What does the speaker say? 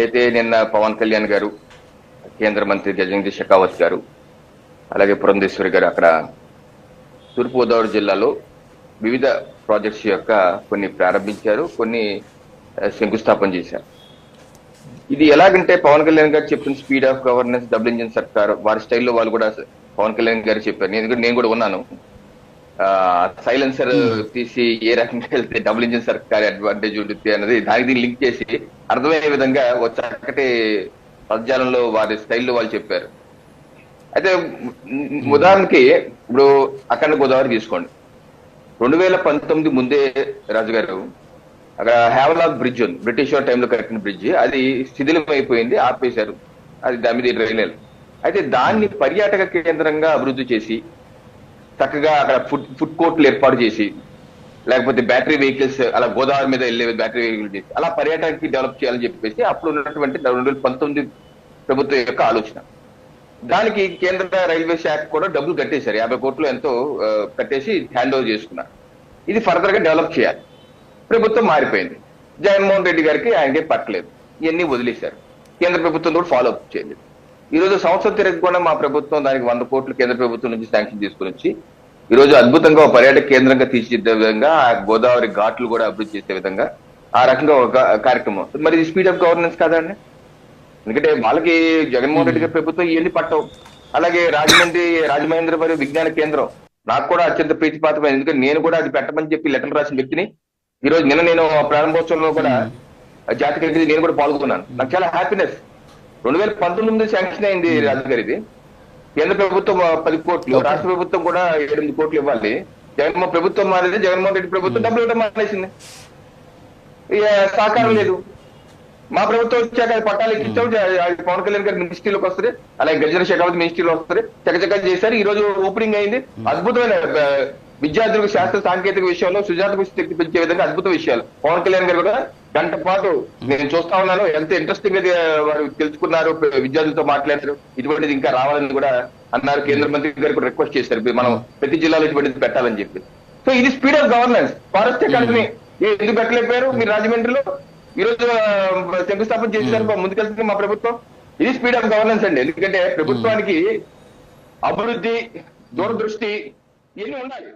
అయితే నిన్న పవన్ కళ్యాణ్ గారు కేంద్ర మంత్రి గజేంద్ర షెకావత్ గారు అలాగే పురంధేశ్వరి గారు అక్కడ తూర్పుగోదావరి జిల్లాలో వివిధ ప్రాజెక్ట్స్ యొక్క కొన్ని ప్రారంభించారు కొన్ని శంకుస్థాపన చేశారు. ఇది ఎలాగంటే పవన్ కళ్యాణ్ గారు చెప్పిన speed of governance double engine సర్కార్ వారి స్టైల్లో వాళ్ళు కూడా పవన్ కళ్యాణ్ గారు చెప్పారు. నేను నేను కూడా ఉన్నాను. సైలెన్సర్ తీసి ఏ రకంగా వెళ్తే డబుల్ ఇంజిన్ సర్కార్ అడ్వాంటేజ్ ఉంటుంది అన్నది దానికి దీన్ని లింక్ చేసి అర్థమయ్యే విధంగా ఒక చక్కటి పదజాలంలో వారి స్టైల్లో వాళ్ళు చెప్పారు. అయితే ఉమ్, ఉదాహరణకి ఇప్పుడు అక్కడ గోదావరి తీసుకోండి. రెండు వేల పంతొమ్మిది ముందే రాజు గారు అక్కడ హ్యావలాక్ బ్రిడ్జ్ ఉంది. బ్రిటిష్ టైంలో కట్టిన బ్రిడ్జ్ అది శిథిలం అయిపోయింది ఆపేశారు. అది దాని మీద రైలు అయితే దాన్ని పర్యాటక కేంద్రంగా అభివృద్ధి చేసి చక్కగా అక్కడ ఫుడ్ ఫుడ్ కోర్టులు ఏర్పాటు చేసి లేకపోతే బ్యాటరీ వెహికల్స్ అలా గోదావరి మీద వెళ్ళే బ్యాటరీ వెహికల్ చేసి అలా పర్యాటకానికి డెవలప్ చేయాలని చెప్పేసి అప్పుడు ఉన్నటువంటి రెండు వేల పంతొమ్మిది ప్రభుత్వం యొక్క ఆలోచన. దానికి కేంద్ర రైల్వే శాఖ కూడా డబ్బులు కట్టేశారు. యాభై కోట్లు ఎంతో కట్టేసి హ్యాండ్ ఓవర్ చేసుకున్నారు. ఇది ఫర్దర్గా డెవలప్ చేయాలి. ప్రభుత్వం మారిపోయింది. జగన్మోహన్ రెడ్డి గారికి ఆయనకే పట్టలేదు. ఇవన్నీ వదిలేశారు. కేంద్ర ప్రభుత్వం కూడా ఫాలో అప్ చేయలేదు. ఈ రోజు సంవత్సరం తిరగకుండా మా ప్రభుత్వం దానికి వంద కోట్లు కేంద్ర ప్రభుత్వం నుంచి శాంక్షన్ తీసుకుని వచ్చి ఈ రోజు అద్భుతంగా ఒక పర్యాటక కేంద్రంగా తీర్చిదిద్దే విధంగా ఆ గోదావరి ఘాట్లు కూడా అభివృద్ధి చేసే విధంగా ఆ రకంగా ఒక కార్యక్రమం మరి ఇది స్పీడ్ ఆఫ్ గవర్నెన్స్ కాదండి ఎందుకంటే వాళ్ళకి జగన్మోహన్ రెడ్డి గారి ప్రభుత్వం ఇవన్నీ పట్టవు. అలాగే రాజమండ్రి రాజమహేంద్ర మరియు విజ్ఞాన కేంద్రం. నాకు కూడా అత్యంత ప్రీతిపాత్రమైంది. ఎందుకంటే నేను కూడా అది పెట్టమని చెప్పి లెటర్ రాసిన వ్యక్తిని. ఈ రోజు నిన్న నేను ప్రారంభోత్సవంలో కూడా జాతీయ క్రీడలు నేను కూడా పాల్గొన్నాను. నాకు చాలా హ్యాపీనెస్ రెండు వేల పంతొమ్మిది శాంక్షన్ అయింది రాజు గారు ఇది కేంద్ర ప్రభుత్వం పది కోట్లు రాష్ట్ర ప్రభుత్వం కూడా ఎనిమిది కోట్లు ఇవ్వాలి. జగన్మోహన్ ప్రభుత్వం మారింది జగన్మోహన్ రెడ్డి ప్రభుత్వం డబ్బులు ఇవ్వడం మానేసింది. సహకారం లేదు. మా ప్రభుత్వం వచ్చాక అది పట్టాలు ఎక్కించాం. పవన్ కళ్యాణ్ గారి మినిస్ట్రీలోకి వస్తుంది అలాగే గజన శేఖావతి మినిస్ట్రీలో వస్తుంది. చకచకా చేశారు. ఈ రోజు ఓపెనింగ్ అయింది. అద్భుతమైన విద్యార్థులకు శాస్త్ర సాంకేతిక విషయంలో సుజాత శక్తి పెంచే విధంగా అద్భుత విషయాలు. పవన్ కళ్యాణ్ గారు కూడా గంట పాటు నేను చూస్తా ఉన్నాను. ఎంత ఇంట్రెస్టింగ్గా వారు తెలుసుకున్నారు విద్యార్థులతో మాట్లాడారు. ఇటువంటిది ఇంకా రావాలని కూడా అన్నారు. కేంద్ర మంత్రి గారు కూడా రిక్వెస్ట్ చేశారు. మనం ప్రతి జిల్లాలో ఇటువంటిది పెట్టాలని చెప్పి. సో ఇది speed of governance forest academy ఎందుకు పెట్టలేకపోయారు? మీరు రాజమండ్రిలో ఈ రోజు శంకుస్థాపన చేసేదానికి ముందుకెళ్తుంది మా ప్రభుత్వం. ఇది స్పీడ్ ఆఫ్ గవర్నెన్స్ అండి. ఎందుకంటే ప్రభుత్వానికి అభివృద్ధి దూరదృష్టి ఇవన్నీ ఉండాలి